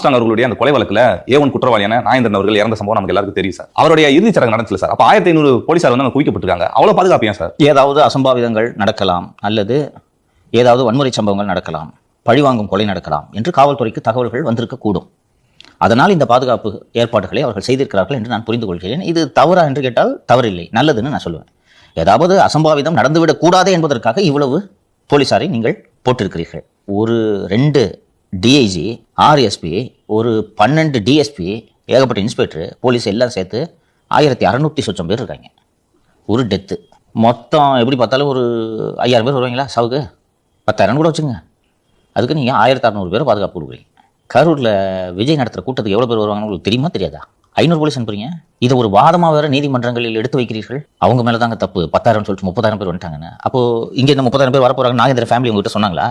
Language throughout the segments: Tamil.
ஆம்ஸ்டாங் அவர்களுடைய அந்த கொலை வழக்கில் ஏ ஒன் குற்றவாளியான நாயந்திரன் அவர்கள் இறந்த சம்பவம் நமக்கு எல்லாருக்கும் தெரியும் சார். அவருடைய இறுதிச் சடங்கு நடந்துச்சு சார். அப்போ ஆயிரத்தி ஐநூறு போலீசார் வந்து அங்க குவிக்கப்பட்டிருக்காங்க. அவ்வளோ பாதுகாப்பியா சார்? ஏதாவது அசம்பாவிதங்கள் நடக்கலாம் அல்லது ஏதாவது வன்முறை சம்பவங்கள் நடக்கலாம் பழிவாங்கும் கொலை நடக்கலாம் என்று காவல்துறைக்கு தகவல்கள் வந்திருக்கக்கூடும். அதனால் இந்த பாதுகாப்பு ஏற்பாடுகளை அவர்கள் செய்திருக்கிறார்கள் என்று நான் புரிந்து கொள்கிறேன். இது தவறா என்று கேட்டால் தவறில்லை நல்லதுன்னு நான் சொல்லுவேன். ஏதாவது அசம்பாவிதம் நடந்துவிடக் கூடாது என்பதற்காக இவ்வளவு போலீசாரை நீங்கள் போட்டிருக்கிறீர்கள். ஒரு ரெண்டு டிஐஜி ஆர்எஸ்பி ஒரு பன்னெண்டு டிஎஸ்பி ஏகப்பட்ட இன்ஸ்பெக்டர் போலீஸ் எல்லாம் சேர்த்து ஆயிரத்தி அறநூற்றி சொச்சம் பேர் இருக்காங்க. ஒரு டெத்து மொத்தம் எப்படி பார்த்தாலும் ஒரு ஐயாயிரம் பேர் வருவாங்களா சவுக்கு? பத்தாயிரம் கூட வச்சுங்க அதுக்கு நீங்கள் ஆயிரத்தி அறநூறு பேர் பாதுகாப்பு கொடுக்குறீங்க. கரூரில் விஜய் நடத்துகிற கூட்டத்துக்கு எவ்வளோ பேர் வருவாங்கன்னு உங்களுக்கு தெரியுமா தெரியாதா? ஐநூறு போலீஸ் அனுப்புறீங்க. இதை ஒரு வாதமாக வேறு நீதிமன்றங்களில் எடுத்து வைக்கிறீர்கள். அவங்க மேலே தாங்க தப்பு. பத்தாயிரம் சொல்லிட்டு முப்பதாயிரம் பேர் வந்துட்டாங்கன்னு. அப்போ இங்கே இந்த முப்பதாயிரம் பேர் வரப்போறாங்க நாகேந்திர ஃபேமிலி உங்ககிட்ட சொன்னாங்களா?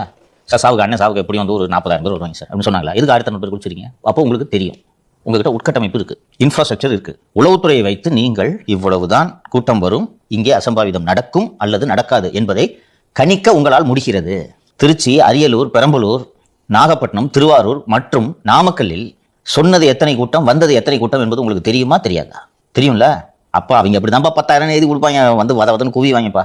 சார் சாவுக்கு அண்ணன் சாவுக்கு எப்படி வந்து ஒரு நாற்பதாயிரம் பேர் வருவாங்க சார் அப்படின்னு சொன்னாங்களா? இதுக்கு ஆயிரத்தி ஐநூறு பேர் அப்போ உங்களுக்கு தெரியும். உங்ககிட்ட உட்கட்டமைப்பு இருக்கு இன்ஃப்ராஸ்ட்ரக்சர் இருக்கு. உளவுத்துறையை வைத்து நீங்கள் இவ்வளவுதான் கூட்டம் வரும் இங்கே அசம்பாவிதம் நடக்கும் அல்லது நடக்காது என்பதை கணிக்க உங்களால் முடிகிறது. திருச்சி அரியலூர் பெரம்பலூர் நாகப்பட்டினம் திருவாரூர் மற்றும் நாமக்கல்லில் சொன்னது எத்தனை கூட்டம் வந்தது எத்தனை கூட்டம் என்பது உங்களுக்கு தெரியுமா தெரியாதா? தெரியும்ல? அப்பா அவங்க அப்படி தான்ப்பா பத்தாயிரம் எழுதி கொடுப்பாங்க வந்து வத வதன்னு கூவி வாங்கப்பா.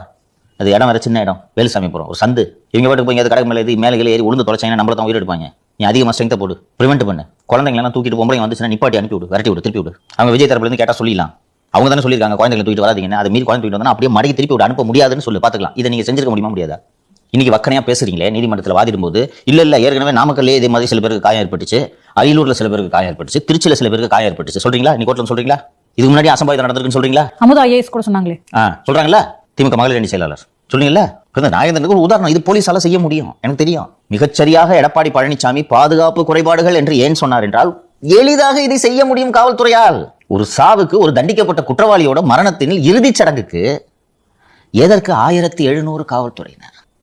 அது இடம் வேற சின்ன இடம் வேலுசாமி போகிறோம் ஒரு சந்து. இவங்க பாட்டுக்கு போய் அது கடை மேலே ஏறி மேலே ஏறி உளுந்து தொலைச்சாங்கன்னா நம்மள தான் உயிர் எடுப்பாங்க. நீ அதிகமாக ஸ்ட்ரென்த்தை போடு. ப்ரிவெண்ட் பண்ணு. குழந்தைங்களெல்லாம் தூக்கிட்டு பொம்பளைங்க வந்துச்சுன்னா நிப்பாட்டி அனுப்பி விடு விரட்டி விடு திருப்பி விடு. அவங்க விஜய் தரப்புலேருந்து கேட்டால் சொல்லிடலாம். அவங்க தானே சொல்லியிருக்காங்க குழந்தைங்களை தூக்கிட்டு வராதீங்கன்னு. அதை மீறி குழந்தை தூக்கிட்டு வந்தா அப்படியே மடக்கி திருப்பி விட அனுப்ப முடியாதுன்னு சொல்லி. பார்த்துக்கலாம். இதை நீங்கள் செஞ்சிருக்க முடியுமா முடியாதா? இன்னைக்கு வக்கனையா பேசுறீங்களே நீதிமன்றத்தில் வாதிடும்போது இல்ல இல்ல ஏற்கனவே நாமக்கல்லே இதே மாதிரி சில பேருக்கு காயம் ஏற்பட்டுச்சு. அரியலூர்ல சில பேருக்கு காயம் ஏற்பட்டுச்சு. திருச்சியில சில பேருக்கு காயம் ஏற்பட்டுச்சு. சொல்றீங்களா? நீ கோர்ட்ல சொல்றீங்களா? இதுக்கு முன்னாடி அசம்பாவிதம் நடந்திருக்குன்னு சொல்றீங்களா? அமுதா ஐஏஎஸ் கூட சொன்னாங்களே. ஆ சொல்றாங்களா? திமுக மகளிர் அணி செயலாளர். சொன்னீங்கல்ல இப்ப நாகேந்திரனுக்கு ஒரு உதாரணம். இது போலீஸால செய்ய முடியும். எனக்கு தெரியும். மிகச்சரியாக எடப்பாடி பழனிசாமி பாதுகாப்பு குறைபாடுகள் என்று ஏன் சொன்னார் என்றால் எளிதாக இதை செய்ய முடியும் காவல்துறையால். ஒரு சாவுக்கு ஒரு தண்டிக்கப்பட்ட குற்றவாளியோட மரணத்தின் இறுதிச் சடங்குக்கு எதற்கு ஆயிரத்தி எழுநூறு காவல்துறையினர்?